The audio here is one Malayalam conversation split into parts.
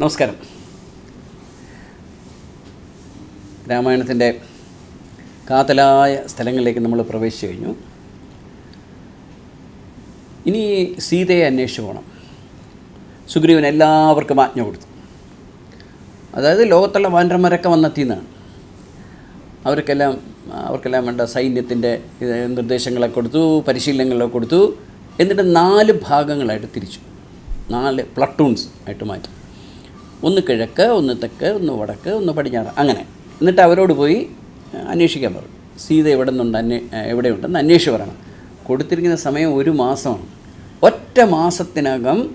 നമസ്കാരം. രാമായണത്തിന്റെ കാതലായ സ്ഥലങ്ങളിലേക്ക് നമ്മൾ പ്രവേശിച്ചു കഴിഞ്ഞു. ഇനി സീതയെ അന്വേഷിച്ച് പോകണം സുഗ്രീവൻ എല്ലാവർക്കും ആജ്ഞ കൊടുത്തു. അതായത് ലോകത്തുള്ള വാനരന്മാരൊക്കെ വന്നെത്തിയെന്നാണ് അവർക്കെല്ലാം അവർക്കെല്ലാം വേണ്ട സൈന്യത്തിന്റെ നിർദ്ദേശങ്ങളൊക്കെ കൊടുത്തു പരിശീലനങ്ങളൊക്കെ കൊടുത്തു. എന്നിട്ട് നാല് ഭാഗങ്ങളായിട്ട് തിരിച്ചു. നാല് പ്ലട്ടൂൺസ് ആയിട്ട് മാറ്റി. ഒന്ന് കിഴക്ക് ഒന്ന് തെക്ക് ഒന്ന് വടക്ക് ഒന്ന് പടിഞ്ഞാറ് അങ്ങനെ. എന്നിട്ട് അവരോട് പോയി അന്വേഷിക്കാൻ പറഞ്ഞു. സീത എവിടെ നിന്നുണ്ട്? അന്വേ എവിടെയുണ്ടെന്ന് അന്വേഷിച്ച് പറയണം. കൊടുത്തിരിക്കുന്ന സമയം ഒരു മാസമാണ്. ഒറ്റ മാസത്തിനകം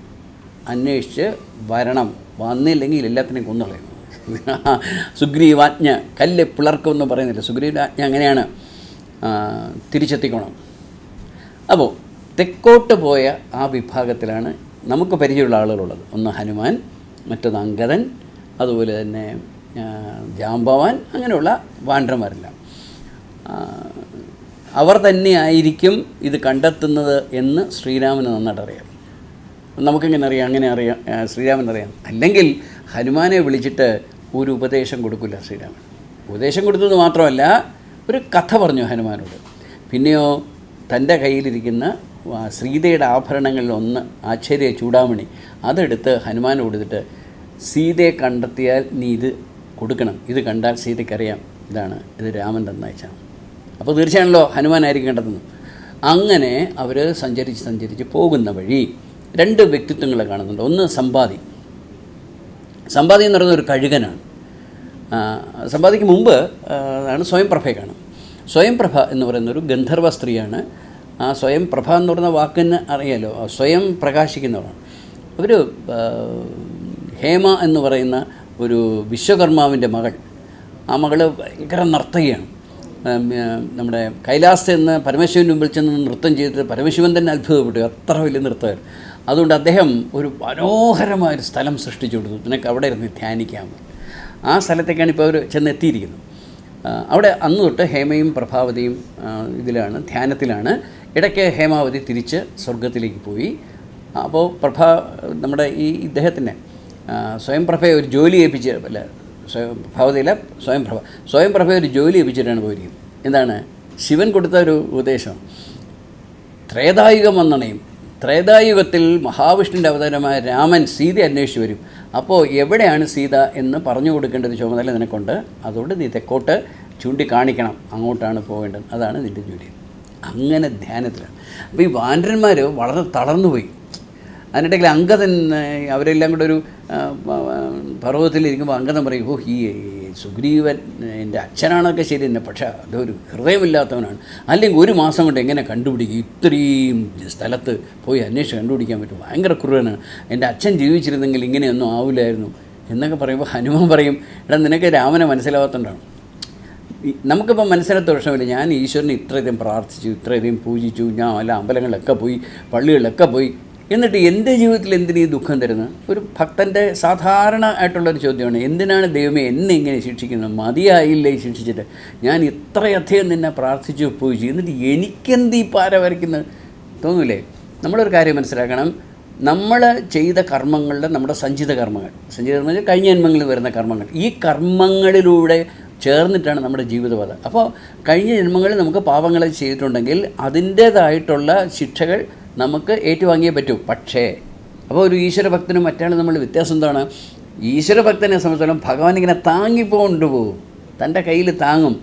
അന്വേഷിച്ച് വരണം. വന്നില്ലെങ്കിൽ എല്ലാത്തിനെയും കൊന്നുകളയും സുഗ്രീവാജ്ഞ കല്ല് പിളർക്കുമെന്ന് പറയുന്നില്ല. സുഗ്രീവാജ്ഞ അങ്ങനെയാണ് തിരിച്ചെത്തിക്കണം. അപ്പോൾ തെക്കോട്ട് പോയ ആ വിഭാഗത്തിലാണ് നമുക്ക് പരിചയമുള്ള ആളുകളുള്ളത്. ഒന്ന് ഹനുമാൻ മറ്റൊന്ന് അങ്കദൻ അതുപോലെ തന്നെ ജാംബവാൻ അങ്ങനെയുള്ള വാണ്ടർമാരെല്ലാം. അവർ തന്നെയായിരിക്കും ഇത് കണ്ടെത്തുന്നത് എന്ന് ശ്രീരാമന് നന്നായിട്ട് അറിയാം. നമുക്കെങ്ങനെ അറിയാം? അങ്ങനെ അറിയാം ശ്രീരാമൻ അറിയാം. അല്ലെങ്കിൽ ഹനുമാനെ വിളിച്ചിട്ട് ഒരു ഉപദേശം കൊടുക്കില്ല ശ്രീരാമൻ. ഉപദേശം കൊടുത്തത് മാത്രമല്ല ഒരു കഥ പറഞ്ഞു ഹനുമാനോട്. പിന്നെയോ തന്റെ കയ്യിലിരിക്കുന്ന സീതയുടെ ആഭരണങ്ങളിൽ ഒന്ന് ആശ്ചര്യ ചൂടാമണി. അതെടുത്ത് ഹനുമാൻ കൊടുത്തിട്ട് സീതയെ കണ്ടെത്തിയാൽ നീ ഇത് കൊടുക്കണം. ഇത് കണ്ടാൽ സീതയ്ക്കറിയാം ഇതാണ് ഇത് രാമൻ തന്നയച്ചാണ് അപ്പോൾ തീർച്ചയാണല്ലോ ഹനുമാനായിരിക്കും കണ്ടെത്തുന്നത്. അങ്ങനെ അവർ സഞ്ചരിച്ച് സഞ്ചരിച്ച് പോകുന്ന വഴി രണ്ട് വ്യക്തിത്വങ്ങളെ കാണുന്നുണ്ട്. ഒന്ന് സമ്പാദി. സമ്പാദി എന്ന് പറയുന്ന ഒരു കഴുകനാണ്. സമ്പാദിക്ക് മുമ്പ് ആണ് സ്വയംപ്രഭയെ കാണും സ്വയംപ്രഭ എന്ന് പറയുന്ന ഒരു ഗന്ധർവ സ്ത്രീയാണ്. ആ സ്വയം പ്രഭ എന്ന് പറയുന്ന വാക്കിന് അറിയാലോ സ്വയം പ്രകാശിക്കുന്നവരാണ്. അവർ ഹേമ എന്ന് പറയുന്ന ഒരു വിശ്വകർമാവിന്റെ മകൾ ആ മകൾ ഭയങ്കര നർത്തകിയാണ്. നമ്മുടെ കൈലാസ് എന്ന് പരമശിവന്റെ മുമ്പിൽ ചെന്ന് നൃത്തം ചെയ്തിട്ട് പരമശിവൻ തന്നെ അത്ഭുതപ്പെട്ടു. അത്ര വലിയ നൃത്തകർ അതുകൊണ്ട് അദ്ദേഹം ഒരു മനോഹരമായൊരു സ്ഥലം സൃഷ്ടിച്ചു കൊടുത്തു. നിനക്ക് അവിടെ ഇരുന്ന് ധ്യാനിക്കാമോ ആ സ്ഥലത്തേക്കാണ് ഇപ്പോൾ അവർ ചെന്നെത്തിയിരിക്കുന്നത്. ആ, അവിടെ അന്ന് തൊട്ട് ഹേമയും പ്രഭാവതിയും ഇതിലാണ് ധ്യാനത്തിലാണ്. ഇടയ്ക്ക് ഹേമാവതി തിരിച്ച് സ്വർഗത്തിലേക്ക് പോയി. അപ്പോൾ പ്രഭാ നമ്മുടെ ഈ ഇദ്ദേഹത്തിനെ സ്വയംപ്രഭയെ ഒരു ജോലി ഏൽപ്പിച്ച് അല്ല സ്വയം ഭവതിയിലെ സ്വയംപ്രഭ സ്വയംപ്രഭയെ ഒരു ജോലി ഏൽപ്പിച്ചിട്ടാണ് പോയിരിക്കുന്നത്. എന്താണ്? ശിവൻ കൊടുത്ത ഒരു ഉപദേശം. ത്രേതായുഗം വന്നണയും ത്രേതായുഗത്തിൽ മഹാവിഷ്ണുവിന്റെ അവതാരമായ രാമൻ സീത അന്വേഷിച്ച് വരും. അപ്പോൾ എവിടെയാണ് സീത എന്ന് പറഞ്ഞു കൊടുക്കേണ്ട ഒരു ചുമതല നിനക്കുണ്ട്. അതുകൊണ്ട് നീ തെക്കോട്ട് ചൂണ്ടിക്കാണിക്കണം. അങ്ങോട്ടാണ് പോകേണ്ടത്. അതാണ് നിന്റെ ജോലി. അങ്ങനെ ധ്യാനത്തിലാണ്. അപ്പോൾ ഈ വാനരന്മാർ വളരെ തളർന്നു പോയി. അങ്കദൻ ഏഹ്, അവരെല്ലാം കൂടെ ഒരു പർവതത്തിലിരിക്കുമ്പോൾ അങ്കതൻ പറയും ഓ ഈ സുഗ്രീവൻ എന്റെ അച്ഛനാണൊക്കെ ശരി തന്നെ പക്ഷേ അതൊരു ഹൃദയമില്ലാത്തവനാണ്. അല്ലെങ്കിൽ ഒരു മാസം കൊണ്ട് എങ്ങനെ കണ്ടുപിടിക്കും? ഇത്രയും സ്ഥലത്ത് പോയി അന്വേഷിച്ച് കണ്ടുപിടിക്കാൻ പറ്റും. ഭയങ്കര ക്രൂരനാണ്. എന്റെ അച്ഛൻ ജീവിച്ചിരുന്നെങ്കിൽ ഇങ്ങനെയൊന്നും ആവില്ലായിരുന്നു എന്നൊക്കെ പറയുമ്പോൾ ഹനുമാൻ പറയും എടാ നിനക്ക് രാമനെ മനസ്സിലാവാത്തതുകൊണ്ടാണ് നമുക്കിപ്പോൾ മനസ്സിലാത്ത പ്രശ്നമില്ല. ഞാൻ ഈശ്വരനെ ഇത്രയധികം പ്രാർത്ഥിച്ചു ഇത്രയധികം പൂജിച്ചു ഞാൻ എല്ലാ അമ്പലങ്ങളിലൊക്കെ പോയി പള്ളികളിലൊക്കെ പോയി എന്നിട്ട് എന്റെ ജീവിതത്തിൽ എന്തിനീ ദുഃഖം തരുന്നത്? ഒരു ഭക്തന്റെ സാധാരണ ആയിട്ടുള്ളൊരു ചോദ്യമാണ്. എന്തിനാണ് ദൈവമേ എന്നെ ഇങ്ങനെ ശിക്ഷിക്കുന്നത്? മതിയായില്ലേ ശിക്ഷിച്ചിട്ട്? ഞാൻ ഇത്രയധികം നിന്നെ പ്രാർത്ഥിച്ചു പൂജിച്ചു എന്നിട്ട് എനിക്കെന്ത് ഈ പാര വരയ്ക്കുന്നത്? തോന്നൂലേ? നമ്മളൊരു കാര്യം മനസ്സിലാക്കണം. നമ്മൾ ചെയ്ത കർമ്മങ്ങളുടെ നമ്മുടെ സഞ്ചിത കർമ്മങ്ങൾ. സഞ്ചിത കർമ്മങ്ങൾ കഴിഞ്ഞ ജന്മങ്ങളിൽ വരുന്ന കർമ്മങ്ങൾ. ഈ കർമ്മങ്ങളിലൂടെ ചേർന്നിട്ടാണ് നമ്മുടെ ജീവിതപാത അപ്പോൾ കഴിഞ്ഞ ജന്മങ്ങളിൽ നമുക്ക് പാപങ്ങൾ ചെയ്തിട്ടുണ്ടെങ്കിൽ അതിന്റേതായിട്ടുള്ള ശിക്ഷകൾ നമുക്ക് ഏറ്റുവാങ്ങിയേ പറ്റൂ. പക്ഷേ അപ്പോൾ ഒരു ഈശ്വരഭക്തനും മറ്റാളും നമ്മൾ വ്യത്യാസം എന്താണ്? ഈശ്വരഭക്തനെ സംബന്ധിച്ചോളം ഭഗവാൻ ഇങ്ങനെ താങ്ങിപ്പോണ്ട് പോകും. തന്റെ കയ്യിൽ താങ്ങും.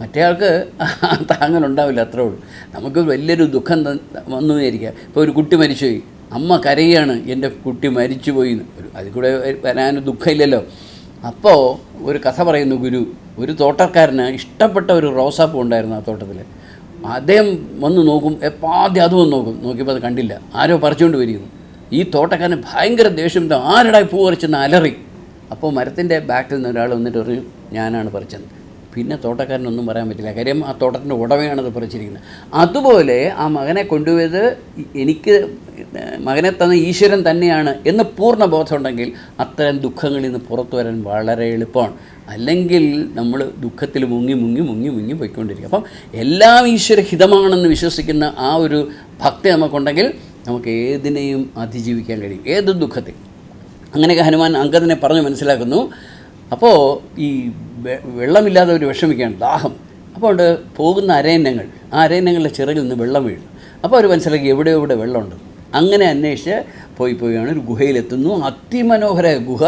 മറ്റേയാൾക്ക് താങ്ങലുണ്ടാവില്ല അത്രേ ഉള്ളൂ. നമുക്ക് വലിയൊരു ദുഃഖം വന്നു വിചാരിക്കുക ഇപ്പോൾ ഒരു കുട്ടി മരിച്ചുപോയി. അമ്മ കരയാണ് എന്റെ കുട്ടി മരിച്ചുപോയി പോയി അതിൽ കൂടെ വരാൻ ദുഃഖമില്ലല്ലോ. അപ്പോൾ ഒരു കഥ പറയുന്നു ഗുരു. ഒരു തോട്ടക്കാരന് ഇഷ്ടപ്പെട്ട ഒരു റോസാപ്പൂ ഉണ്ടായിരുന്നു ആ തോട്ടത്തിൽ അദ്ദേഹം വന്ന് നോക്കും എപ്പോൾ ആദ്യം അത് വന്ന് നോക്കും. നോക്കിയപ്പോൾ അത് കണ്ടില്ല. ആരോ പറിച്ചുകൊണ്ട് വരികയും ഈ തോട്ടക്കാരന് ഭയങ്കര ദേഷ്യം. ആരുടെ പൂ പറിച്ചെന്ന് അലറി. അപ്പോൾ മരത്തിന്റെ ബാക്കിൽ നിന്ന് ഒരാൾ വന്നിട്ട് ഒരു ഞാനാണ് പറിച്ചത്. പിന്നെ തോട്ടക്കാരനൊന്നും പറയാൻ പറ്റില്ല. കാര്യം ആ തോട്ടത്തിന്റെ ഉടമയാണത് പറിച്ചിരിക്കുന്നത്. അതുപോലെ ആ മകനെ കൊണ്ടുപോയത് എനിക്ക് മകനെ തന്ന ഈശ്വരൻ തന്നെയാണ് എന്ന് പൂർണ ബോധമുണ്ടെങ്കിൽ അത്തരം ദുഃഖങ്ങളിൽ നിന്ന് പുറത്തു വരാൻ വളരെ എളുപ്പമാണ്. അല്ലെങ്കിൽ നമ്മൾ ദുഃഖത്തിൽ മുങ്ങി മുങ്ങി മുങ്ങി മുങ്ങി പോയിക്കൊണ്ടിരിക്കും. അപ്പം എല്ലാം ഈശ്വര ഹിതമാണെന്ന് വിശ്വസിക്കുന്ന ആ ഒരു ഭക്തി നമുക്കുണ്ടെങ്കിൽ നമുക്ക് ഏതിനെയും അതിജീവിക്കാൻ കഴിയും. ഏത് ദുഃഖത്തെ അങ്ങനെയൊക്കെ ഹനുമാൻ അങ്കദനെ പറഞ്ഞ് മനസ്സിലാക്കുന്നു. അപ്പോൾ ഈ വെള്ളമില്ലാതെ വിഷമിക്കുകയാണ്. ദാഹം. അപ്പോൾ ഉണ്ട് പോകുന്ന അരയന്നങ്ങൾ ആ അരയന്നങ്ങളുടെ ചിറകിൽ നിന്ന് വെള്ളം വീഴുന്നു അപ്പോൾ അവർ മനസ്സിലാക്കി എവിടെ എവിടെ വെള്ളമുണ്ട്. അങ്ങനെ അന്വേഷിച്ച് പോയി പോയാണ് ഒരു ഗുഹയിലെത്തുന്നു. അതിമനോഹര ഗുഹ.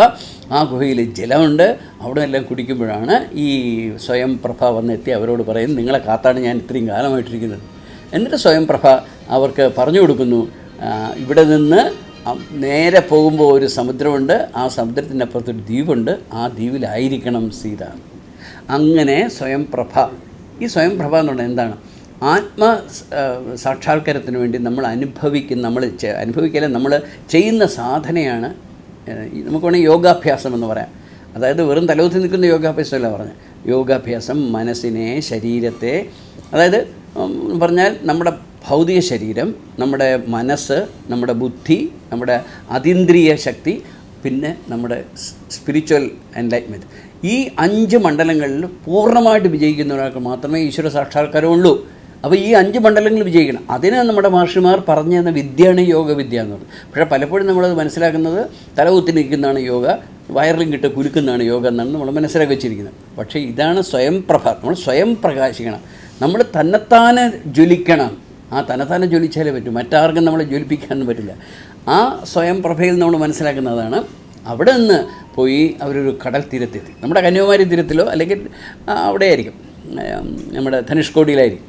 ആ ഗുഹയിൽ ജലമുണ്ട്. അവിടെ എല്ലാം കുടിക്കുമ്പോഴാണ് ഈ സ്വയം പ്രഭ വന്നെത്തി അവരോട് പറയുന്നു നിങ്ങളെ കാത്താണ് ഞാൻ ഇത്രയും കാലമായിട്ടിരിക്കുന്നത്. എന്നിട്ട് സ്വയംപ്രഭ അവർക്ക് പറഞ്ഞു കൊടുക്കുന്നു ഇവിടെ നിന്ന് നേരെ പോകുമ്പോൾ ഒരു സമുദ്രമുണ്ട് ആ സമുദ്രത്തിന്റെ അപ്പുറത്തൊരു ദ്വീപുണ്ട് ആ ദ്വീപിലായിരിക്കണം സീത. അങ്ങനെ സ്വയംപ്രഭ ഈ സ്വയംപ്രഭ എന്ന് പറഞ്ഞാൽ എന്താണ്? ആത്മ സാക്ഷാത്കാരത്തിന് വേണ്ടി നമ്മൾ അനുഭവിക്കുന്ന നമ്മൾ അനുഭവിക്കല നമ്മൾ ചെയ്യുന്ന സാധനയാണ് നമുക്ക് വേണമെങ്കിൽ യോഗാഭ്യാസം എന്ന് പറയാം. അതായത് വെറും തലവുത്തി നിൽക്കുന്ന യോഗാഭ്യാസമല്ല പറഞ്ഞത്. യോഗാഭ്യാസം മനസ്സിനെ ശരീരത്തെ അതായത് പറഞ്ഞാൽ നമ്മുടെ ഭൗതിക ശരീരം നമ്മുടെ മനസ്സ് നമ്മുടെ ബുദ്ധി നമ്മുടെ അതീന്ദ്രിയ ശക്തി പിന്നെ നമ്മുടെ സ്പിരിച്വൽ എൻലൈറ്റ്മെന്റ് ഈ അഞ്ച് മണ്ഡലങ്ങളിൽ പൂർണമായിട്ട് വിജയിക്കുന്ന ഒരാൾക്ക് മാത്രമേ ഈശ്വര സാക്ഷാത്കാരമുള്ളൂ. അപ്പോൾ ഈ അഞ്ച് മണ്ഡലങ്ങൾ വിജയിക്കണം. അതിന് നമ്മുടെ മഹർഷിമാർ പറഞ്ഞു തന്ന വിദ്യയാണ് യോഗവിദ്യ എന്ന് പറയുന്നത്. പക്ഷേ പലപ്പോഴും നമ്മളത് മനസ്സിലാക്കുന്നത് തലകുത്തി നിൽക്കുന്നതാണ് യോഗ വയറിലും കിട്ട് കുലുക്കുന്നതാണ് യോഗ എന്നാണ് നമ്മൾ മനസ്സിലാക്കി വെച്ചിരിക്കുന്നത്. പക്ഷേ ഇതാണ് സ്വയം പ്രഭ നമ്മൾ സ്വയം പ്രകാശിക്കണം. നമ്മൾ തന്നെത്താനെ ജ്വലിക്കണം. ആ തന്നെത്താനെ ജ്വലിച്ചാലേ പറ്റൂ. മറ്റാർക്കും നമ്മളെ ജ്വലിപ്പിക്കാനൊന്നും പറ്റില്ല. ആ സ്വയം പ്രഭയിൽ നമ്മൾ മനസ്സിലാക്കുന്നതാണ് അവിടെ നിന്ന് പോയി അവരൊരു കടൽ തീരത്തെത്തി. നമ്മുടെ കന്യാകുമാരി തീരത്തിലോ അല്ലെങ്കിൽ അവിടെയായിരിക്കും. നമ്മുടെ ധനുഷ്കോടിയിലായിരിക്കും.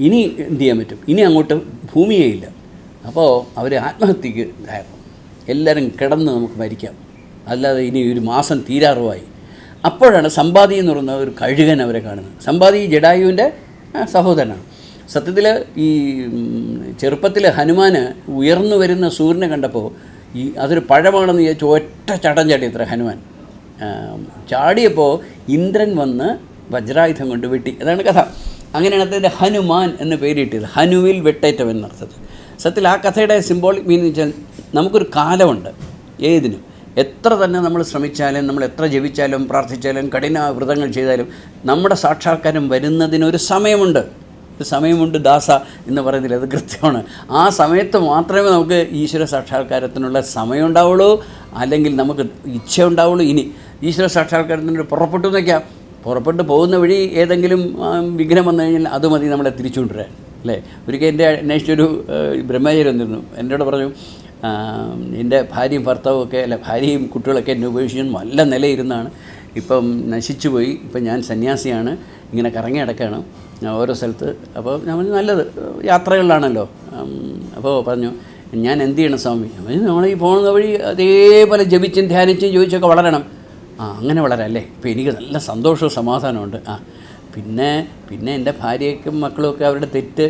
ഇനി എന്ത് ചെയ്യാൻ പറ്റും? ഇനി അങ്ങോട്ട് ഭൂമിയേ ഇല്ല. അപ്പോൾ അവർ ആത്മഹത്യക്ക് ഇതായിരുന്നു എല്ലാവരും കിടന്ന് നമുക്ക് മരിക്കാം. അല്ലാതെ ഇനി ഒരു മാസം തീരാറുമായി അപ്പോഴാണ് സമ്പാദി എന്ന് പറയുന്ന ഒരു കഴുകൻ അവരെ കാണുന്നത്. സമ്പാദി ജഡായുവിന്റെ സഹോദരനാണ്. സത്യത്തിൽ ഈ ചെറുപ്പത്തിൽ ഹനുമാന് ഉയർന്നു വരുന്ന സൂര്യനെ കണ്ടപ്പോൾ ഈ അതൊരു പഴമാണെന്ന് വിചാരിച്ച് ഒറ്റ ചടം ചാടി അത്ര ഹനുമാൻ. ചാടിയപ്പോൾ ഇന്ദ്രൻ വന്ന് വജ്രായുധം കൊണ്ട് വെട്ടി. അതാണ് കഥ. അങ്ങനെയാണ് അദ്ദേഹത്തിന്റെ ഹനുമാൻ എന്ന് പേരിട്ടത്. ഹനുവിൽ വെട്ടേറ്റം എന്നർത്ഥത്തിൽ. സത്യത്തിൽ ആ കഥയുടെ സിംബോളിക് മീനിങ് വെച്ചാൽ നമുക്കൊരു കാലമുണ്ട്. ഏതിനും. എത്ര തന്നെ നമ്മൾ ശ്രമിച്ചാലും നമ്മൾ എത്ര ജപിച്ചാലും പ്രാർത്ഥിച്ചാലും കഠിന വ്രതങ്ങൾ ചെയ്താലും നമ്മുടെ സാക്ഷാത്കാരം വരുന്നതിനൊരു സമയമുണ്ട്. സമയമുണ്ട് ദാസ എന്ന് പറയുന്നില്ല അത് കൃത്യമാണ്. ആ സമയത്ത് മാത്രമേ നമുക്ക് ഈശ്വര സാക്ഷാത്കാരത്തിനുള്ള സമയം ഉണ്ടാവുള്ളൂ അല്ലെങ്കിൽ നമുക്ക് ഇച്ഛ ഉണ്ടാവുള്ളൂ ഇനി ഈശ്വര സാക്ഷാത്കാരത്തിന് പുറപ്പെട്ടു നിൽക്കാം പുറപ്പെട്ട് പോകുന്ന വഴി ഏതെങ്കിലും വിഘ്നം വന്നു കഴിഞ്ഞാൽ അത് മതി നമ്മളെ തിരിച്ചുകൊണ്ടുവരാൻ. അല്ലേ? ഒരിക്കൽ എന്റെ അന്വേഷിച്ചൊരു ബ്രഹ്മചാരി വന്നിരുന്നു. എന്നോട് പറഞ്ഞു എന്റെ ഭാര്യയും ഭർത്താവും ഒക്കെ അല്ല ഭാര്യയും കുട്ടികളൊക്കെ എന്നെ ഉപേക്ഷിച്ച് നല്ല നിലയിരുന്നാണ്. ഇപ്പം നശിച്ചു പോയി ഇപ്പം ഞാൻ സന്യാസിയാണ്. ഇങ്ങനെ കറങ്ങി നടക്കുകയാണ്. ഞാൻ ഓരോ സ്ഥലത്ത് അപ്പോൾ ഞാൻ നല്ലത് യാത്രകളിലാണല്ലോ. അപ്പോൾ പറഞ്ഞു ഞാൻ എന്ത് ചെയ്യണം സ്വാമി? നമ്മൾ ഈ പോകുന്ന വഴി അതേപോലെ ജപിച്ചും ധ്യാനിച്ചും ചോദിച്ചൊക്കെ വളരണം. ആ അങ്ങനെ വളരല്ലേ? അല്ലേ ഇപ്പോൾ എനിക്ക് നല്ല സന്തോഷവും സമാധാനമുണ്ട് ആ പിന്നെ പിന്നെ എന്റെ ഭാര്യയ്ക്കും മക്കളും ഒക്കെ അവരുടെ തെറ്റ്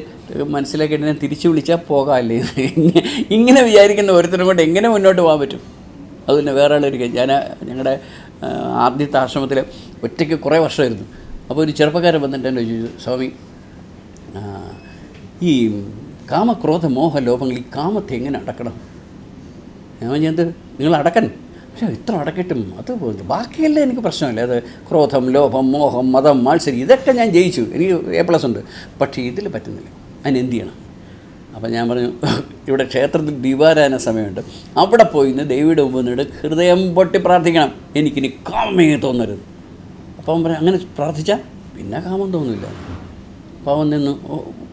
മനസ്സിലാക്കിയിട്ട് ഞാൻ തിരിച്ചു വിളിച്ചാൽ പോകാമല്ലേ ഇങ്ങ- ഇങ്ങനെ വിചാരിക്കുന്ന ഓരോരുത്തരും കൊണ്ട് എങ്ങനെ മുന്നോട്ട് പോകാൻ പറ്റും? അത് പിന്നെ വേറെ ആളൊരിക്കൽ ഞാൻ ഞങ്ങളുടെ ആദ്യത്തെ ആശ്രമത്തിൽ ഒറ്റയ്ക്ക് കുറേ വർഷമായിരുന്നു. അപ്പോൾ ഒരു ചെറുപ്പക്കാരൻ വന്നിട്ട് എന്നെ ചോദിച്ചു സ്വാമി ഈ കാമക്രോധ മോഹ ലോപങ്ങൾ ഈ കാമത്തെ എങ്ങനെ അടക്കണം? ഞാൻ പറഞ്ഞത് നിങ്ങൾ അടക്കൻ? പക്ഷേ ഇത്ര അടക്കിട്ടും അത് ബാക്കിയല്ലേ എനിക്ക് പ്രശ്നമില്ല. അത് ക്രോധം ലോഭം മോഹം മതം മത്സരി ഇതൊക്കെ ഞാൻ ജയിച്ചു. എനിക്ക് എ പ്ലസ് ഉണ്ട്. പക്ഷേ ഇതിൽ പറ്റുന്നില്ല. അതിന് എന്ത് ചെയ്യണം? അപ്പം ഞാൻ പറഞ്ഞു ഇവിടെ ക്ഷേത്രത്തിൽ ദീപാരാധന സമയമുണ്ട്. അവിടെ പോയി ഇന്ന് ദേവിയുടെ മുമ്പ് നിന്നിട്ട് ഹൃദയം പൊട്ടി പ്രാർത്ഥിക്കണം. എനിക്കിനി കാമേ തോന്നരുത്. അപ്പോൾ പറയാം അങ്ങനെ പ്രാർത്ഥിച്ചാൽ പിന്നെ കാമം തോന്നില്ല. പാവം നിന്ന്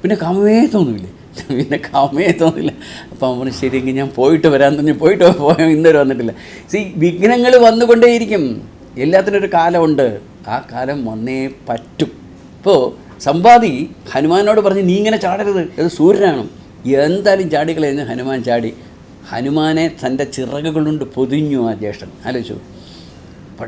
പിന്നെ കാമമേ തോന്നില്ലേ? പിന്നെ കാമേ തോന്നില്ല. അപ്പം അവൻ ശരിയെങ്കിൽ ഞാൻ പോയിട്ട് വരാൻ തോന്നി പോയിട്ട് പോയാൽ ഇന്നുവരെ വന്നിട്ടില്ല. സി വിഘ്നങ്ങൾ വന്നുകൊണ്ടേയിരിക്കും. എല്ലാത്തിനും ഒരു കാലമുണ്ട്. ആ കാലം വന്നേ പറ്റും. ഇപ്പോൾ സമ്പാദി ഹനുമാനോട് പറഞ്ഞ് നീ ഇങ്ങനെ ചാടരുത്. ഇത് സൂര്യനാണ്. എന്തായാലും ചാടിക്കളയുന്ന ഹനുമാൻ ചാടി. ഹനുമാനെ തന്റെ ചിറകുകൾ കൊണ്ട് പൊതിഞ്ഞു ആ ജ്യേഷ്ഠൻ. ആലോചിച്ചു.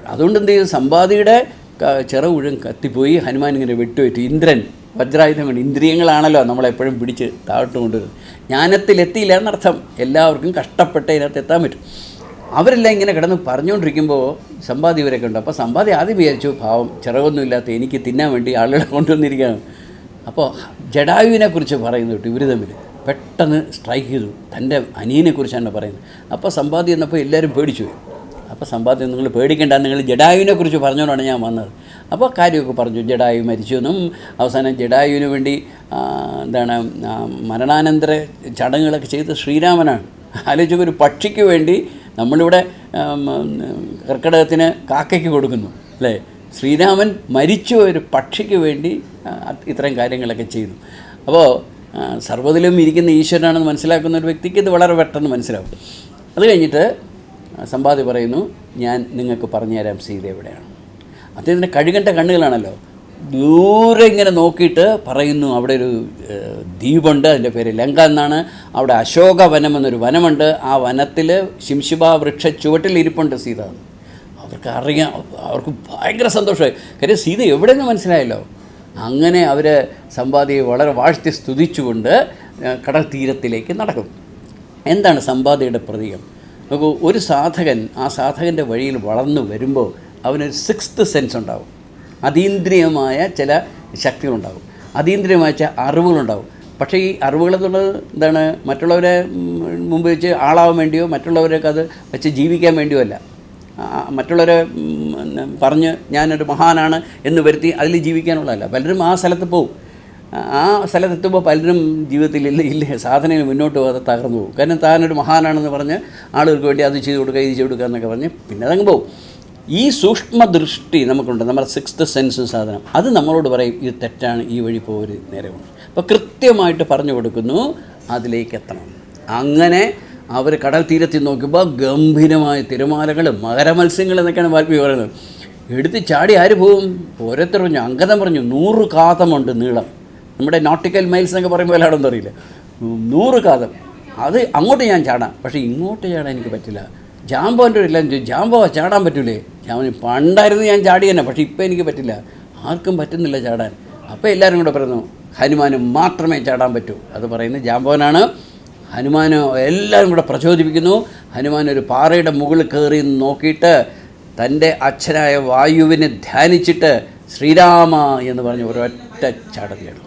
അതുകൊണ്ട് എന്ത് ചെയ്തു സമ്പാദിയുടെ ക- ചിറ മുഴുവൻ കത്തിപ്പോയി. ഹനുമാൻ ഇങ്ങനെ വെട്ടുപറ്റി. ഇന്ദ്രൻ വജ്രായുധം കൊണ്ട് ഇന്ദ്രിയങ്ങളാണല്ലോ നമ്മളെപ്പോഴും പിടിച്ച് താഴോട്ട് കൊണ്ടുവരുന്നത്. ജ്ഞാനത്തിലെത്തിയില്ല എന്നർത്ഥം എല്ലാവർക്കും കഷ്ടപ്പെട്ട് ഇതിനകത്ത് എത്താൻ പറ്റും. അവരെല്ലാം ഇങ്ങനെ കിടന്ന് പറഞ്ഞുകൊണ്ടിരിക്കുമ്പോൾ സമ്പാദി ഇവരൊക്കെ ഉണ്ട്. അപ്പോൾ സമ്പാദി ആദ്യം വിചാരിച്ചു ഭാവം ചിറകൊന്നുമില്ലാത്ത എനിക്ക് തിന്നാൻ വേണ്ടി ആളുകളെ കൊണ്ടുവന്നിരിക്കുകയാണ്. അപ്പോൾ ജഡായുവിനെക്കുറിച്ച് പറയുന്നു കേട്ടോ ഇവർ തമ്മിൽ പെട്ടെന്ന് സ്ട്രൈക്ക് ചെയ്തു. തന്റെ അനിയനെക്കുറിച്ചാണ് പറയുന്നത്. അപ്പോൾ സമ്പാദി എന്നപ്പോൾ എല്ലാവരും പേടിച്ചു അപ്പോൾ സമ്പാദ്യം നിങ്ങൾ പേടിക്കേണ്ട നിങ്ങൾ ജഡായുവിനെ കുറിച്ച് പറഞ്ഞുകൊണ്ടാണ് ഞാൻ വന്നത്. അപ്പോൾ കാര്യമൊക്കെ പറഞ്ഞു ജഡായു മരിച്ചു എന്നും അവസാനം ജഡായുവിന് വേണ്ടി എന്താണ് മരണാനന്തര ചടങ്ങുകളൊക്കെ ചെയ്ത് ശ്രീരാമനാണ്. ആലോചിച്ചൊക്കെ ഒരു പക്ഷിക്ക് വേണ്ടി നമ്മളിവിടെ കർക്കിടകത്തിന് കാക്കയ്ക്ക് കൊടുക്കുന്നു അല്ലേ? ശ്രീരാമൻ മരിച്ച ഒരു പക്ഷിക്ക് വേണ്ടി ഇത്തരം കാര്യങ്ങളൊക്കെ ചെയ്തു. അപ്പോൾ സർവതിലും ഇരിക്കുന്ന ഈശ്വരനാണെന്ന് മനസ്സിലാക്കുന്ന ഒരു വ്യക്തിക്ക് ഇത് വളരെ പെട്ടെന്ന് മനസ്സിലാവും. അത് കഴിഞ്ഞിട്ട് സമ്പാദി പറയുന്നു ഞാൻ നിങ്ങൾക്ക് പറഞ്ഞുതരാം സീത എവിടെയാണ്? അദ്ദേഹത്തിന്റെ കഴുകണ്ട കണ്ണുകളാണല്ലോ. ദൂരെ ഇങ്ങനെ നോക്കിയിട്ട് പറയുന്നു അവിടെ ഒരു ദ്വീപുണ്ട് അതിന്റെ പേര് ലങ്ക എന്നാണ്. അവിടെ അശോക വനം എന്നൊരു വനമുണ്ട്. ആ വനത്തിൽ ശിംശിബ വൃക്ഷ ചുവട്ടിൽ ഇരിപ്പുണ്ട് സീത. അവർക്ക് അറിയാം അവർക്ക് ഭയങ്കര സന്തോഷമായി. കാര്യം സീത എവിടെയെന്ന് മനസ്സിലായല്ലോ. അങ്ങനെ അവർ സമ്പാദിയെ വളരെ വാഴ്ത്തി സ്തുതിച്ചുകൊണ്ട് കടൽ തീരത്തിലേക്ക് നടക്കും എന്താണ് സമ്പാദിയുടെ പ്രതീകം? നോക്കൂ ഒരു സാധകൻ ആ സാധകന്റെ വഴിയിൽ വളർന്നു വരുമ്പോൾ അവനൊരു സിക്സ്ത് സെൻസ് ഉണ്ടാവും. അതീന്ദ്രിയമായ ചില ശക്തികളുണ്ടാവും. അതീന്ദ്രിയമായ ചില അറിവുകളുണ്ടാവും. പക്ഷേ ഈ അറിവുകളെന്നുള്ളത് എന്താണ്? മറ്റുള്ളവരെ മുമ്പ് വെച്ച് ആളാവാൻ വേണ്ടിയോ മറ്റുള്ളവരൊക്കെ അത് വെച്ച് ജീവിക്കാൻ വേണ്ടിയോ അല്ല. മറ്റുള്ളവരെ പറഞ്ഞ് ഞാനൊരു മഹാനാണ് എന്ന് വരുത്തി അതിൽ ജീവിക്കാനുള്ളതല്ല. പലരും ആ സ്ഥലത്ത് പോകും ആ സ്ഥലത്തെത്തുമ്പോൾ പലരും ജീവിതത്തിൽ ഇല്ല ഇല്ല സാധനങ്ങൾ മുന്നോട്ട് പോകാതെ തകർന്നു പോകും. കാരണം താനൊരു മഹാനാണെന്ന് പറഞ്ഞ് ആളുകൾക്ക് വേണ്ടി അത് ചെയ്ത് കൊടുക്കുക ഇത് ചെയ്ത് കൊടുക്കുക എന്നൊക്കെ പറഞ്ഞ് പിന്നെ അതങ്ങ് പോകും. ഈ സൂക്ഷ്മ ദൃഷ്ടി നമുക്കുണ്ട്. നമ്മുടെ സിക്സ്ത് സെൻസ് സാധനം. അത് നമ്മളോട് പറയും ഇത് തെറ്റാണ് ഈ വഴി പോര് നേരെ പോകും അപ്പോൾ കൃത്യമായിട്ട് പറഞ്ഞു കൊടുക്കുന്നു അതിലേക്ക് എത്തണം. അങ്ങനെ അവർ കടൽ തീരത്തിൽ നോക്കുമ്പോൾ ഗംഭീരമായ തിരമാലകൾ മകരമത്സ്യങ്ങൾ എന്നൊക്കെയാണ് വാൽപ്പി പറയുന്നത്. എടുത്ത് ചാടി ആര് പോവും? ഓരോരുത്തർ പറഞ്ഞു അങ്കതം പറഞ്ഞു നൂറ് കാതമുണ്ട് നീളം. നമ്മുടെ നോട്ടിക്കൽ മൈൽസ് എന്നൊക്കെ പറയുമ്പോൾ എല്ലാവരും അറിയില്ല. നൂറ് കാതം അത് അങ്ങോട്ട് ഞാൻ ചാടാം. പക്ഷേ ഇങ്ങോട്ട് ചാടാൻ എനിക്ക് പറ്റില്ല. ജാമ്പോന്റെ ഒരു എല്ലാം ജാമ്പോ ചാടാൻ പറ്റൂലേ. ഞാൻ പണ്ടായിരുന്നു ഞാൻ ചാടി തന്നെ പക്ഷേ ഇപ്പം എനിക്ക് പറ്റില്ല. ആർക്കും പറ്റുന്നില്ല ചാടാൻ. അപ്പോൾ എല്ലാവരും കൂടെ പറയുന്നു ഹനുമാന് മാത്രമേ ചാടാൻ പറ്റൂ. അത് പറയുന്നത് ജാമ്പോനാണ് ഹനുമാന് എല്ലാവരും കൂടെ പ്രചോദിപ്പിക്കുന്നു. ഹനുമാൻ ഒരു പാറയുടെ മുകളിൽ കയറി നോക്കിയിട്ട് തന്റെ അച്ഛനായ വായുവിനെ ധ്യാനിച്ചിട്ട് ശ്രീരാമ എന്ന് പറഞ്ഞ് ഒരൊറ്റ ചാടം ചാടും